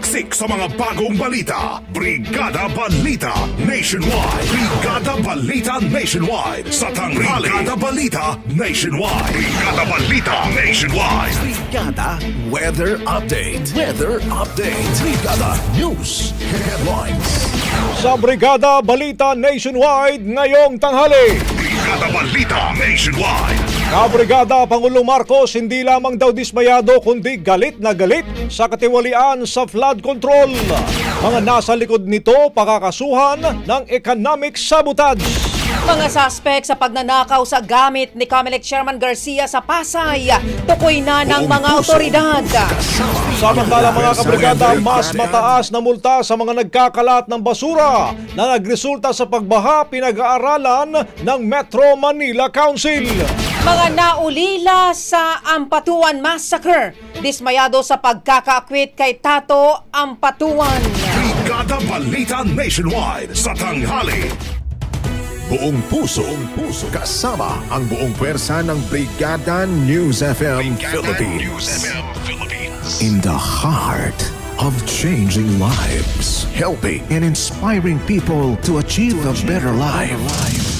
Siksik sa mga bagong balita. Brigada Balita Nationwide. Brigada Balita Nationwide. Sa tanghali. Brigada Balita Nationwide. Brigada Balita Nationwide. Brigada Weather Update. Weather Update. Brigada News Headlines. Sa Brigada Balita Nationwide ngayong tanghali. Brigada Balita Nationwide. Kabrigada Pangulong Marcos hindi lamang daw dismayado kundi galit na galit sa katiwalian sa flood control. Mga nasa likod nito pakakasuhan ng economic sabotage. Mga suspect sa pagnanakaw sa gamit ni Comelec Chairman Garcia sa Pasay, tukoy na ng mga otoridad. Samantala mga kabrigada, mas mataas na multa sa mga nagkakalat ng basura na nagresulta sa pagbaha pinag-aaralan ng Metro Manila Council. Mga naulila sa Ampatuan Massacre, dismayado sa pagkakaakwit kay Tato Ampatuan. Brigada Balita Nationwide. Sa tanghali. Buong puso, buong puso, kasama ang buong pwersa ng Brigada News FM Philippines. In the heart of changing lives, helping and inspiring people to achieve a better life.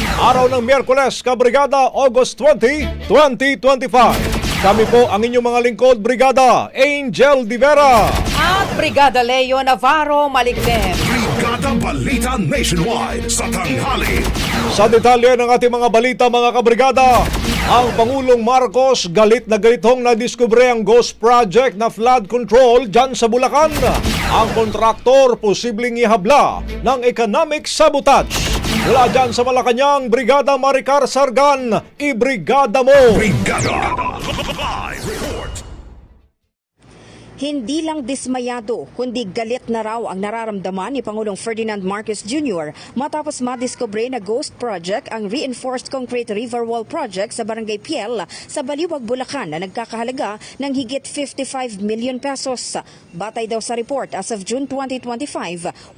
Araw ng Miyerkules, Kabrigada, August 20, 2025. Kami po ang inyong mga lingkod, Brigada Angel Divera. At Brigada Leo Navarro Maligden. Brigada Balita Nationwide. Sa tanghali. Sa detalye ng ating mga balita mga kabrigada, ang Pangulong Marcos galit na galit hong nadiskubre ang Ghost Project na flood control dyan sa Bulacan. Ang kontraktor posibleng ihabla ng economic sabotage. Mula dyan sa Malacanang, Brigada Maricar Sargan, ibrigada mo! Brigada. Live. Hindi lang dismayado, kundi galit na raw ang nararamdaman ni Pangulong Ferdinand Marcos Jr. matapos madiskubre na ghost project ang Reinforced Concrete River Wall Project sa Barangay Piel sa Baliwag, Bulacan na nagkakahalaga ng higit 55 million pesos. Batay daw sa report, as of June 2025, 100%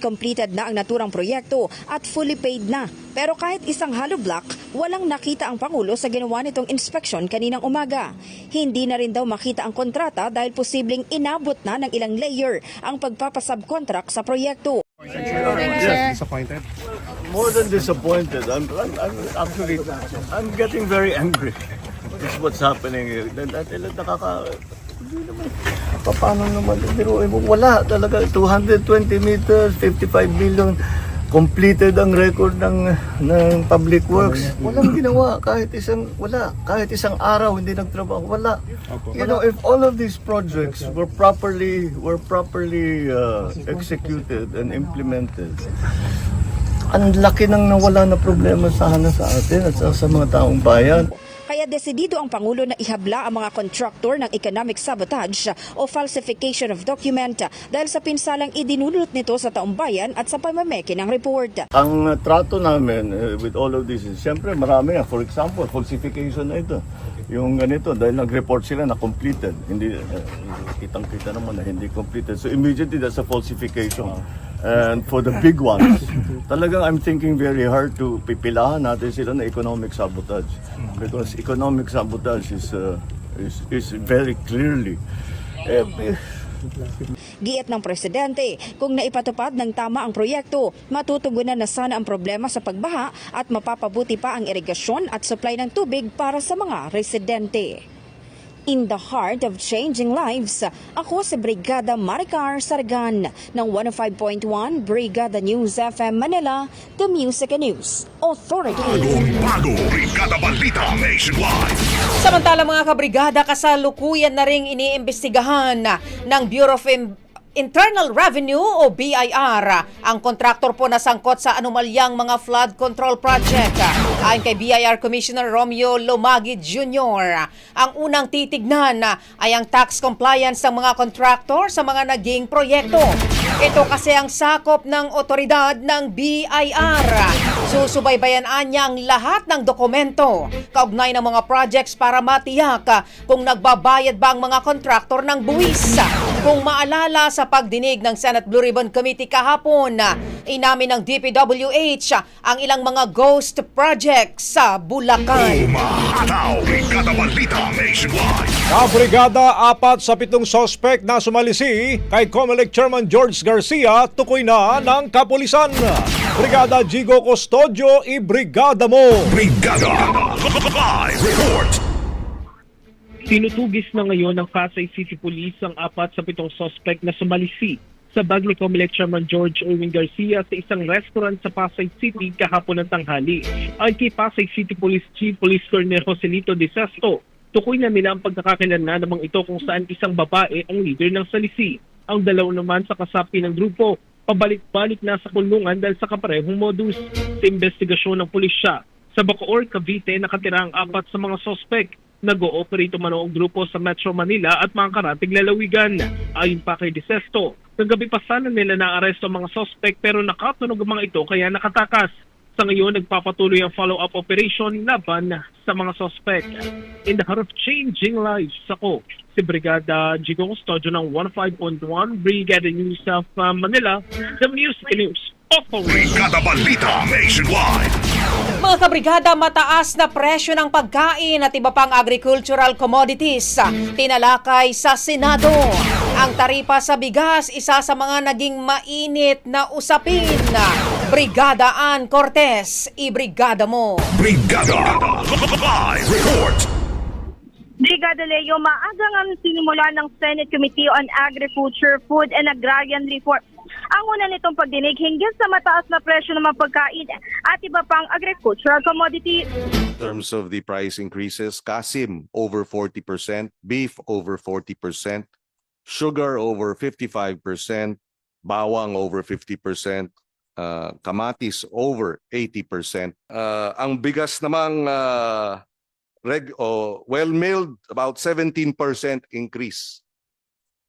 completed na ang naturang proyekto at fully paid na. Pero kahit isang hollow block, walang nakita ang Pangulo sa ginawa nitong inspection kaninang umaga. Hindi na rin daw makita ang kontrata dahil posibleng inabot na ng ilang layer ang pagpapasubcontract sa proyekto. more than disappointed. I'm, I'm, I'm actually, I'm getting very angry. This is what's happening here. Nakaka... Hindi naman. Pa- Paano naman? Biruin mo, wala talaga. 220 meters, 55 million. Completed ang record ng ng Public Works. Walang ginawa kahit isang wala, kahit isang araw hindi nagtrabaho, wala. You know, if all of these projects were properly were properly uh, executed and implemented, ang laki nang nawala na problema sana sa atin at sa, sa mga taong bayan. Kaya desidido ang Pangulo na ihabla ang mga contractor ng economic sabotage o falsification of document dahil sa pinsalang idinulot nito sa taong bayan at sa pamameke ng report. Ang trato namin uh, with all of this is, siyempre marami. For example, falsification na ito. Yung ganito, dahil nag-report sila na completed. Hindi, uh, kitang-kita naman na hindi completed. So immediately, that's a falsification. And for the big ones, talagang I'm thinking very hard to pipilahan natin sila na economic sabotage. Because economic sabotage is, uh, is, is very clearly eh, Giit ng presidente, kung naipatupad ng tama ang proyekto, matutugunan na sana ang problema sa pagbaha at mapapabuti pa ang irigasyon at supply ng tubig para sa mga residente. In the heart of changing lives, ako si Brigada Maricar Sargan ng 105.1 Brigada News FM Manila, The Music and News Authority. Bagong bago, Brigada Balita Nationwide. Samantala mga kabrigada, kasalukuyan na ring iniimbestigahan ng Bureau of Internal Revenue o BIR ang kontraktor po na sangkot sa anomalyang mga flood control project. Ayon kay BIR Commissioner Romeo Lomagi Jr., ang unang titignan ay ang tax compliance ng mga kontraktor sa mga naging proyekto. Ito kasi ang sakop ng otoridad ng BIR. Susubaybayan niya ang lahat ng dokumento kaugnay ng mga projects para matiyak kung nagbabayad ba ang mga kontraktor ng buwis. Kung maalala sa pagdinig ng Senate Blue Ribbon Committee kahapon, inamin ng DPWH ang ilang mga ghost projects sa Bulacan. Umahataw, Brigada Balita Nationwide. Kabrigada, apat sa pitong sospek na sumalisi kay Comelec Chairman George Garcia tukoy na ng kapulisan. Brigada Jigo Custodio, ibrigada mo! Brigada Live Report. Tinutugis na ngayon ng Pasay City Police ang apat sa pitong suspect na sumalisi sa bag ni Comelec Chairman George Erwin Garcia sa isang restaurant sa Pasay City kahapon ng tanghali. Ayon kay Pasay City Police Chief Police Colonel Joselito De Sesto, tukoy na nila ang pagkakakilanlan namang ito kung saan isang babae ang leader ng salisi. Ang dalaw naman sa kasapi ng grupo, pabalik-balik na sa kulungan dahil sa kaparehong modus sa investigasyon ng pulisya. Sa Bacoor, Cavite, nakatira ang apat sa mga sospek. Nag-ooperate umano ang grupo sa Metro Manila at mga karating lalawigan. Ayon pa kay Disesto, kagabi pa sana nila na-aresto ang mga sospek pero nakatunog ang mga ito kaya nakatakas. Sa ngayon, nagpapatuloy ang follow-up operation laban sa mga sospek. In the heart of changing lives, ako, si Brigada Jigo Custodio ng 15.1 Brigada News of uh, Manila, The Music News. Brigada Balita Nationwide. Mga kabrigada, mataas na presyo ng pagkain at iba pang agricultural commodities tinalakay sa Senado. Ang taripa sa bigas, isa sa mga naging mainit na usapin. Brigada Ann Cortez, ibrigada mo. Brigada Live Report. Brigada Leo, maagang ang sinimula ng Senate Committee on Agriculture, Food and Agrarian Reform. Ang una nitong pagdinig hinggil sa mataas na presyo ng mga pagkain at iba pang agricultural commodity. In terms of the price increases, kasim over 40%, beef over 40%, sugar over 55%, bawang over 50%, uh, kamatis over 80%. Uh, ang bigas namang uh, reg o well milled about 17% increase.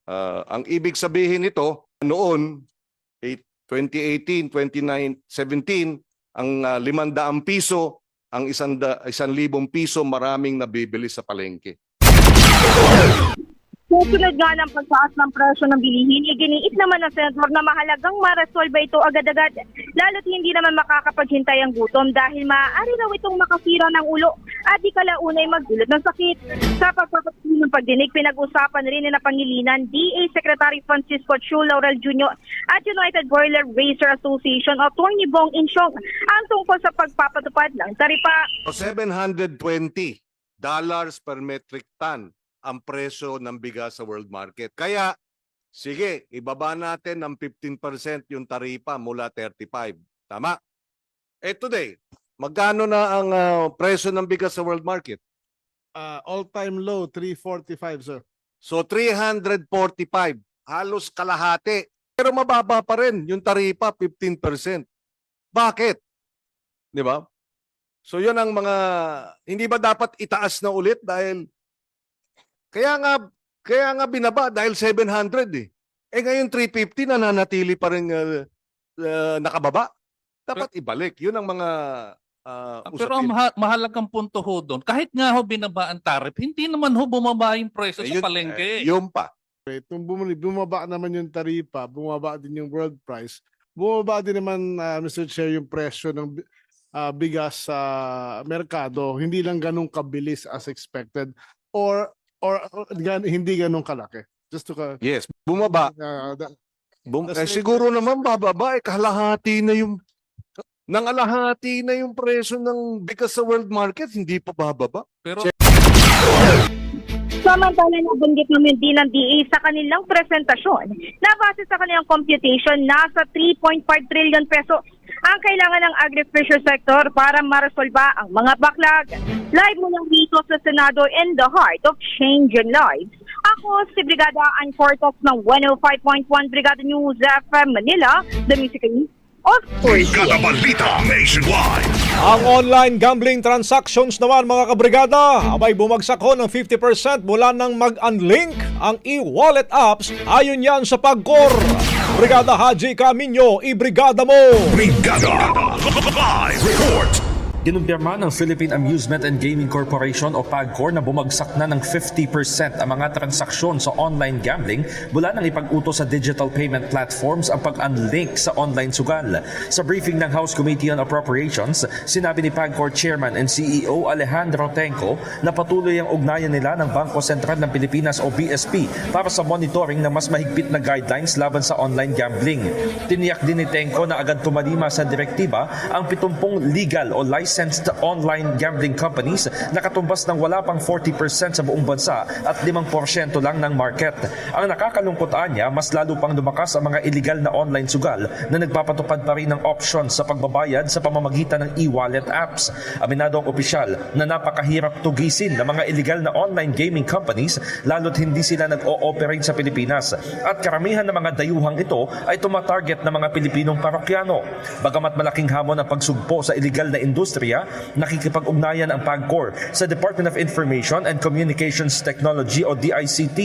Ah, ang ibig sabihin nito, noon, eh, 2018, 2017, ang uh, 500 piso, ang isang, da, isang libong piso, maraming nabibili sa palengke. Susunod nga ng pagtaas ng presyo ng bilihin, iginiit naman ng senador na mahalagang maresolba ito agad-agad, lalo't hindi naman makakapaghintay ang gutom dahil maaari raw itong makasira ng ulo at di kalaunay magdulot ng sakit. Sa pagpapatuloy ng pagdinig, pinag-usapan rin na Pangilinan DA Secretary Francisco Chu Laurel Jr. at United Boiler Racer Association o Tony Bong Insyong ang tungkol sa pagpapatupad ng taripa. So 720 dollars per metric ton ang presyo ng bigas sa world market. Kaya, sige, ibaba natin ng 15% yung taripa mula 35. Tama? Eh today, magkano na ang ah, presyo ng bigas sa world market? uh, all-time low, 345, sir. So 345, halos kalahati. Pero mababa pa rin yung taripa, 15%. Bakit? Di ba? So yun ang mga, hindi ba dapat itaas na ulit dahil, kaya nga, kaya nga binaba dahil 700 eh. Eh ngayon 350 nananatili pa rin uh, uh, nakababa. Dapat ibalik. Yun ang mga uh, Pero ang usapin. maha- mahalagang punto ho doon, kahit nga ho binaba ang tariff, hindi naman ho bumaba yung presyo Eh, sa yun- palengke. eh, yun pa. Okay, Nung bumuli, bumaba naman yung taripa, bumaba din yung world price, bumaba din naman, uh, Mr. Chair, yung presyo ng uh, bigas sa merkado. Hindi lang ganun kabilis as expected or or, gan- hindi ganun kalaki. Just to ka, Yes, bumaba. uh, that- Bum- eh, siguro naman bababa eh kalahati na yung nangalahati na yung presyo ng bigas sa world market, hindi pa bababa. Pero Samantala nabanggit naman din ng DA sa kanilang presentasyon na base sa kanilang computation, nasa 3.5 trillion peso ang kailangan ng agriculture sector para maresolba ang mga backlog. Live mo lang dito sa Senado in the heart of changing lives. Ako si Brigada Ann ng 105.1 Brigada News FM Manila, the musical authority. Brigada Balita Nationwide. Ang online gambling transactions naman mga kabrigada, abay bumagsak ho ng 50% mula nang mag-unlink ang e-wallet apps ayon yan sa pagkor. Brigada Haji Camino, i-brigada mo! Brigada Live Report. Kinumpirma ng Philippine Amusement and Gaming Corporation o PAGCOR na bumagsak na ng 50% ang mga transaksyon sa online gambling mula nang ipag-utos sa digital payment platforms ang pag-unlink sa online sugal. Sa briefing ng House Committee on Appropriations, sinabi ni PAGCOR Chairman and CEO Alejandro Tenco na patuloy ang ugnayan nila ng Bangko Sentral ng Pilipinas o BSP para sa monitoring ng mas mahigpit na guidelines laban sa online gambling. Tiniyak din ni Tenco na agad tumalima sa direktiba ang 70 legal o licensed online gambling companies na katumbas ng wala pang 40% sa buong bansa at 5% lang ng market. Ang nakakalungkot niya, mas lalo pang lumakas ang mga illegal na online sugal na nagpapatupad pa rin ng options sa pagbabayad sa pamamagitan ng e-wallet apps. Aminado ang opisyal na napakahirap tugisin ng mga illegal na online gaming companies lalo't hindi sila nag-ooperate sa Pilipinas at karamihan ng mga dayuhang ito ay tumatarget ng mga Pilipinong parokyano. Bagamat malaking hamon ang pagsugpo sa illegal na industriya, nakikipag-ugnayan ang PAGCOR sa Department of Information and Communications Technology o DICT,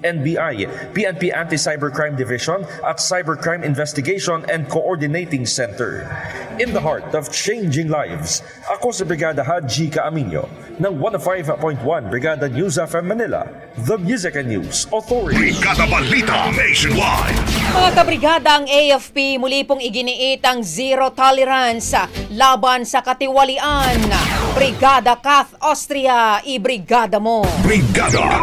NBI, PNP Anti-Cybercrime Division at Cybercrime Investigation and Coordinating Center. In the heart of changing lives, ako si Brigada Haji Kaaminyo ng 105.1 Brigada News FM Manila, The Music and News Authority. Brigada Balita Nationwide. Mga kabrigada, ang AFP muli pong iginiit ang zero tolerance laban sa katiwalian. Brigada Kath Austria, i-brigada mo. Brigada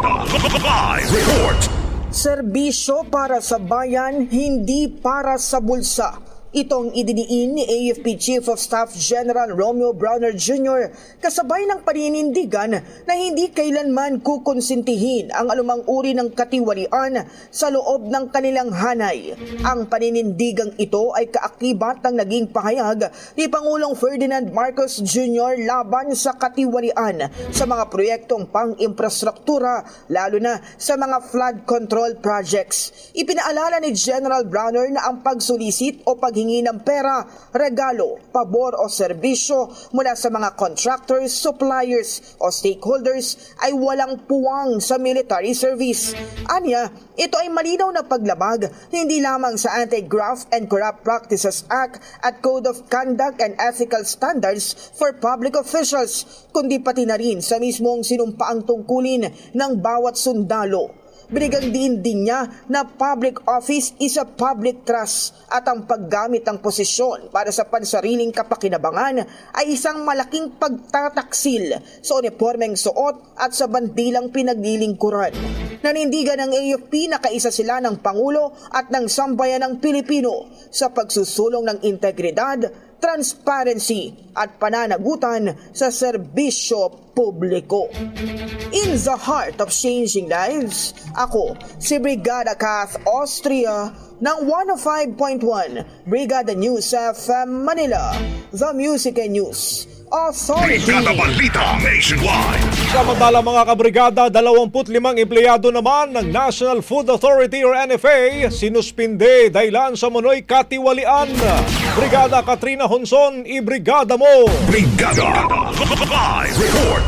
Live Report. Serbisyo para sa bayan, hindi para sa bulsa. Itong idiniin ni AFP Chief of Staff General Romeo Browner Jr. kasabay ng paninindigan na hindi kailanman kukonsintihin ang alumang uri ng katiwalian sa loob ng kanilang hanay. Ang paninindigang ito ay kaakibat ng naging pahayag ni Pangulong Ferdinand Marcos Jr. laban sa katiwalian sa mga proyektong pang-infrastruktura lalo na sa mga flood control projects. Ipinaalala ni General Browner na ang pagsulisit o paghingi paghingi ng pera, regalo, pabor o serbisyo mula sa mga contractors, suppliers o stakeholders ay walang puwang sa military service. Anya, ito ay malinaw na paglabag hindi lamang sa Anti-Graft and Corrupt Practices Act at Code of Conduct and Ethical Standards for Public Officials, kundi pati na rin sa mismong sinumpaang tungkulin ng bawat sundalo. Binigang din din niya na public office is a public trust at ang paggamit ng posisyon para sa pansariling kapakinabangan ay isang malaking pagtataksil sa uniformeng suot at sa bandilang pinaglilingkuran. Nanindigan ng AFP na kaisa sila ng Pangulo at ng Sambayan ng Pilipino sa pagsusulong ng integridad, transparency at pananagutan sa serbisyo publiko. In the heart of changing lives, ako si Brigada Kath Austria ng 105.1 Brigada News FM Manila, The Music and News Authority. Brigada Balita Nationwide. Samantala mga kabrigada, 25 empleyado naman ng National Food Authority or NFA sinuspinde dahilan sa munoy katiwalian. Brigada Katrina Honson, ibrigada mo! Brigada Live Report.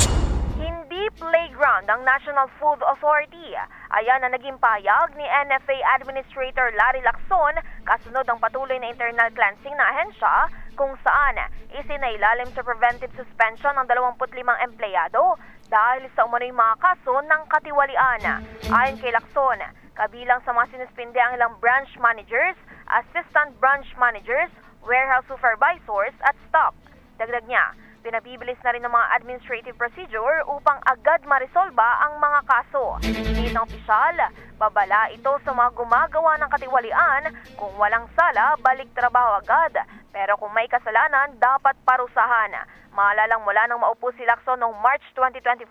Hindi playground ang National Food Authority. Ayan ang naging payag ni NFA Administrator Larry Lacson kasunod ng patuloy na internal cleansing na ahensya kung saan isinailalim sa preventive suspension ng 25 empleyado dahil sa umano'y mga kaso ng katiwalian. Ayon kay Lacson, kabilang sa mga sinuspinde ang ilang branch managers, assistant branch managers, warehouse supervisors at staff. Dagdag niya, pinabibilis na rin ng mga administrative procedure upang agad marisolba ang mga kaso. Hindi ng opisyal, babala ito sa mga gumagawa ng katiwalian kung walang sala, balik trabaho agad. Pero kung may kasalanan, dapat parusahan. Maalalang mula nang maupo si Lacson noong March 2024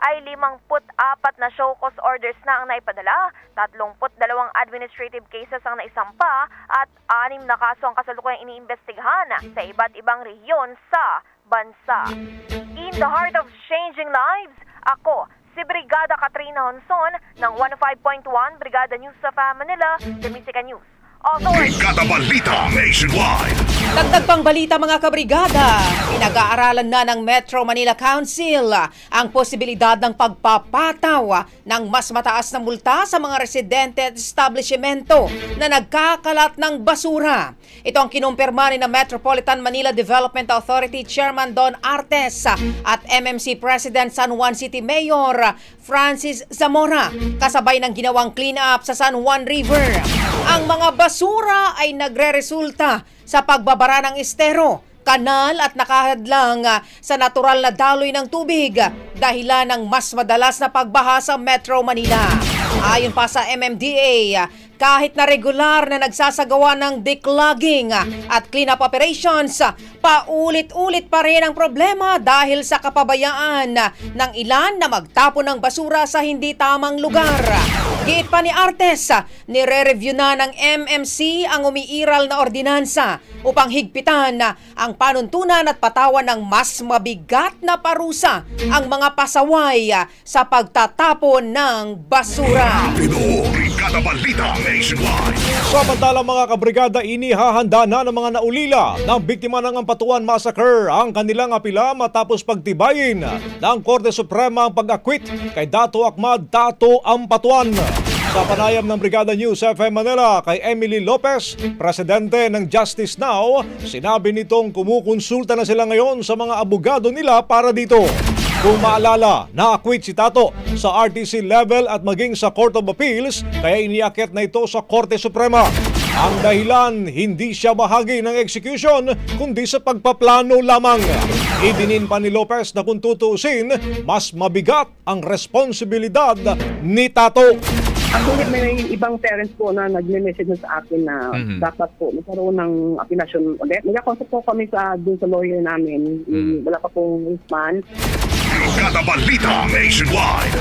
ay 54 na show cause orders na ang naipadala, 32 administrative cases ang naisampa at 6 na kaso ang kasalukuyang iniimbestigahan sa iba't ibang rehiyon sa bansa. In the heart of changing lives, ako si Brigada Katrina Honson ng 105.1 Brigada News sa Manila, The Music News. Authority. Brigada Balita Nationwide. Dagdag pang balita mga kabrigada, pinag-aaralan na ng Metro Manila Council ang posibilidad ng pagpapataw ng mas mataas na multa sa mga residente at establishmento na nagkakalat ng basura. Ito ang kinumpirma ni na Metropolitan Manila Development Authority Chairman Don Artes at MMC President San Juan City Mayor Francis Zamora kasabay ng ginawang clean-up sa San Juan River. Ang mga basura ay nagre-resulta sa pagbabara ng estero, kanal at nakahadlang ah, sa natural na daloy ng tubig dahilan ng mas madalas na pagbaha sa Metro Manila. Ayon pa sa MMDA, kahit na regular na nagsasagawa ng declogging at cleanup operations, paulit-ulit pa rin ang problema dahil sa kapabayaan ng ilan na magtapon ng basura sa hindi tamang lugar. Giit pa ni Artes, nire-review na ng MMC ang umiiral na ordinansa upang higpitan ang panuntunan at patawan ng mas mabigat na parusa ang mga pasaway sa pagtatapon ng basura. Ito, Brigada Balita Nationwide. Samantala mga kabrigada, inihahanda na ng mga naulila ng biktima ng Ampatuan Massacre ang kanilang apila matapos pagtibayin ng Korte Suprema ang pag-akwit kay Dato Ahmad Tato Ampatuan. Sa panayam ng Brigada News FM Manila kay Emily Lopez, presidente ng Justice Now, sinabi nitong kumukonsulta na sila ngayon sa mga abogado nila para dito. Kung maalala, na-acquit si Tato sa RTC level at maging sa Court of Appeals kaya iniakit na ito sa Korte Suprema. Ang dahilan, hindi siya bahagi ng execution kundi sa pagpaplano lamang. Idinin pa ni Lopez na kung tutuusin, mas mabigat ang responsibilidad ni Tato. Actually, may ibang parents po na nag-message na sa akin na Mhm. dapat po magkaroon ng apilasyon ulit. Nag-consult po kami sa, dun sa lawyer namin. Wala pa pong response. Brigada Balita Nationwide.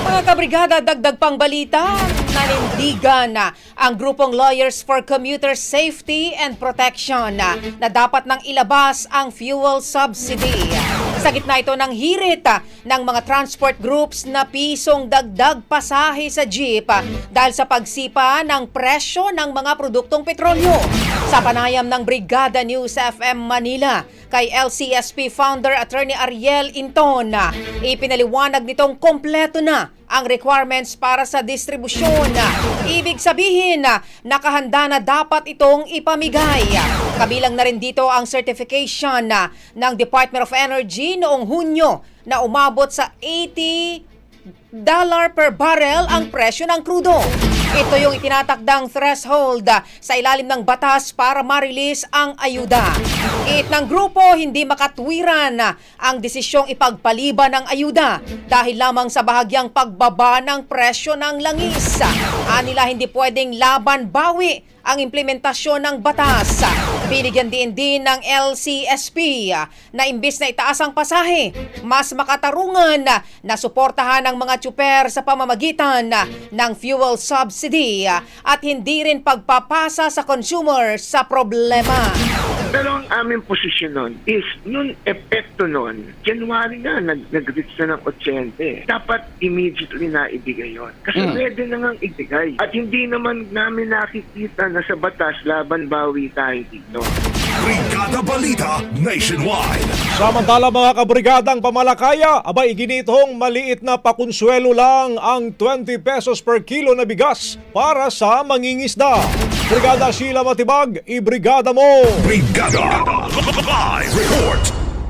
Mga kabrigada, dagdag pang balita, nanindigan na ang grupong Lawyers for Commuter Safety and Protection na, na dapat nang ilabas ang fuel subsidy. Sa gitna ito ng hirit ah, ng mga transport groups na pisong dagdag pasahe sa jeep ah, dahil sa pagsipa ng presyo ng mga produktong petrolyo. Sa panayam ng Brigada News FM Manila kay LCSP founder attorney Ariel Inton, ipinaliwanag nitong kompleto na ang requirements para sa distribusyon. Ibig sabihin na nakahanda na dapat itong ipamigay. Kabilang na rin dito ang certification ng Department of Energy noong Hunyo na umabot sa 80 dollar per barrel ang presyo ng krudo. Ito yung itinatakdang threshold sa ilalim ng batas para ma-release ang ayuda. It ng grupo hindi makatwiran ang desisyong ipagpaliban ng ayuda dahil lamang sa bahagyang pagbaba ng presyo ng langis. Anila hindi pwedeng laban bawi ang implementasyon ng batas. Binigyan din din ng LCSP na imbis na itaas ang pasahe, mas makatarungan na, suportahan ng mga tsuper sa pamamagitan ng fuel subsidy at hindi rin pagpapasa sa consumer sa problema. Pero ang aming posisyon nun is, nun epekto nun, January na, nag, nag-reach na ng 80. Dapat immediately na ibigay yon. Kasi Mm. pwede na ngang ibigay. At hindi naman namin nakikita na sa batas laban bawi tayo dito. Brigada Balita Nationwide. Samantala mga kabrigadang pamalakaya, abay ginitong maliit na pakonsuelo lang ang 20 pesos per kilo na bigas para sa mangingisda. Brigada Sheila Matibag, ibrigada mo! Brigada Live Report.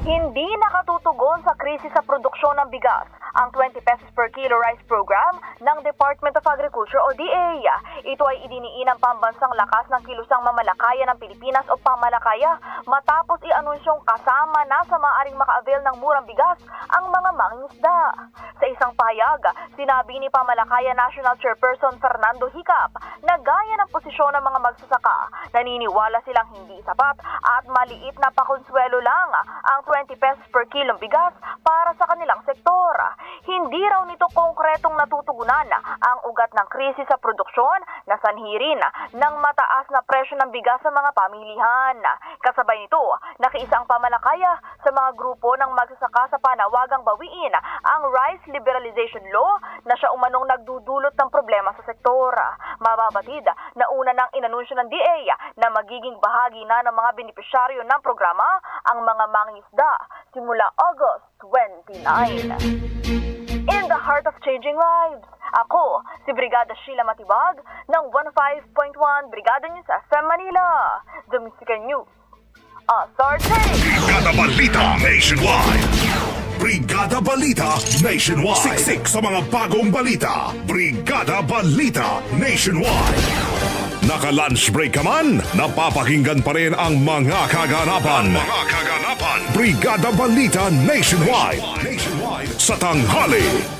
Hindi nakatutugon sa krisis sa produksyon ng bigas ang 20 pesos per kilo rice program ng Department of Agriculture o DA. Ito ay idiniin ang pambansang lakas ng kilusang mamalakaya ng Pilipinas o pamalakaya matapos i-anunsyong kasama na sa maaring maka-avail ng murang bigas ang mga mangingisda. Sa isang pahayag, sinabi ni Pamalakaya National Chairperson Fernando Hicap na gaya ng posisyon ng mga magsasaka, naniniwala silang hindi sapat at maliit na pakonsuelo lang ang 20 pesos per kilong bigas para sa kanilang sektor. Hindi raw nito konkretong natutugunan ang ugat ng krisis sa produksyon na sanhirin ng mataas na presyo ng bigas sa mga pamilihan. Kasabay nito, nakiisa ang pamalakaya sa mga grupo ng magsasaka sa panawagang bawiin ang Rice Liberalization Law na siya umanong nagdudulot ng problema sa sektor. Mababatid na una nang inanunsyo ng DA na magiging bahagi na ng mga benepisyaryo ng programa ang mga mangingisda simula August 29. The heart of changing lives, ako si Brigada Sheila Matibag ng 15.1 Brigada News FM Manila, Mystical News Authority. Brigada Balita Nationwide. Brigada Balita Nationwide. Siksik sa mga bagong balita. Brigada Balita Nationwide. Naka-lunch break ka man, napapakinggan pa rin ang mga kaganapan. Mga kaganapan. Brigada Balita Nationwide. Nationwide. Sa tanghali.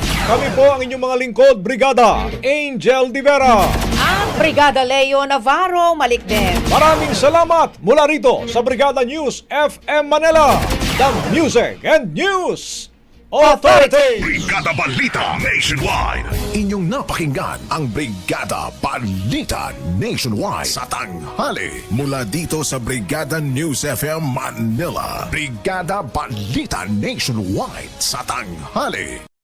Kami po ang inyong mga lingkod, Brigada Angel Divera. At Brigada Leo Navarro Malikden. Maraming salamat mula rito sa Brigada News FM Manila, the Music and News Authority. Brigada Balita Nationwide. Inyong napakinggan ang Brigada Balita Nationwide sa tanghali mula dito sa Brigada News FM Manila. Brigada Balita Nationwide sa tanghali.